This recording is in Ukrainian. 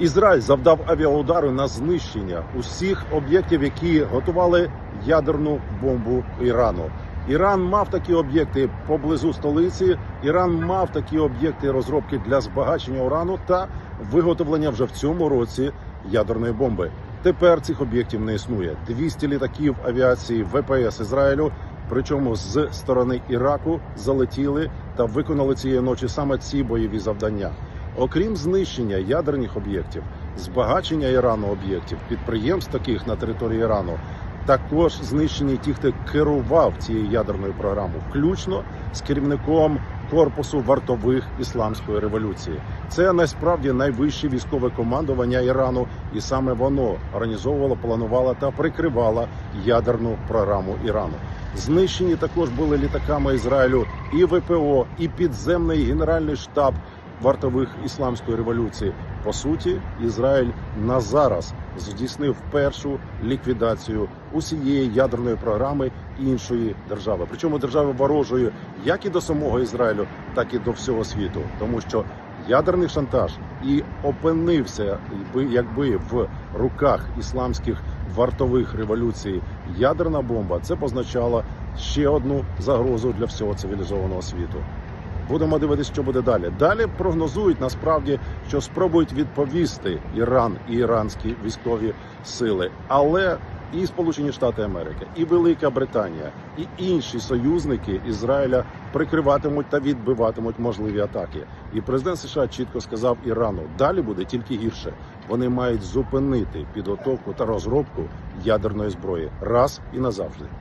Ізраїль завдав авіаудару на знищення усіх об'єктів, які готували ядерну бомбу Ірану. Іран мав такі об'єкти поблизу столиці. Іран мав такі об'єкти розробки для збагачення урану та виготовлення вже в цьому році ядерної бомби. Тепер цих об'єктів не існує. 200 літаків авіації ВПС Ізраїлю, причому з сторони Іраку, залетіли та виконали цієї ночі саме ці бойові завдання. Окрім знищення ядерних об'єктів, збагачення Ірану об'єктів, підприємств таких на території Ірану, також знищені ті, хто керував цією ядерною програмою, включно з керівником корпусу вартових ісламської революції. Це насправді найвище військове командування Ірану, і саме воно організовувало, планувало та прикривало ядерну програму Ірану. Знищені також були літаками Ізраїлю і ВПО, і підземний генеральний штаб вартових ісламської революції. По суті, Ізраїль на зараз здійснив першу ліквідацію усієї ядерної програми іншої держави, причому держави ворожої як і до самого Ізраїлю, так і до всього світу, тому що ядерний шантаж і опинився, якби- якби в руках ісламських вартових революцій ядерна бомба, це б означало ще одну загрозу для всього цивілізованого світу. Будемо дивитися, що буде далі. Далі прогнозують насправді, що спробують відповісти Іран і іранські військові сили, але і Сполучені Штати Америки, і Велика Британія, і інші союзники Ізраїля прикриватимуть та відбиватимуть можливі атаки. І президент США чітко сказав Ірану: далі буде тільки гірше. Вони мають зупинити підготовку та розробку ядерної зброї раз і назавжди.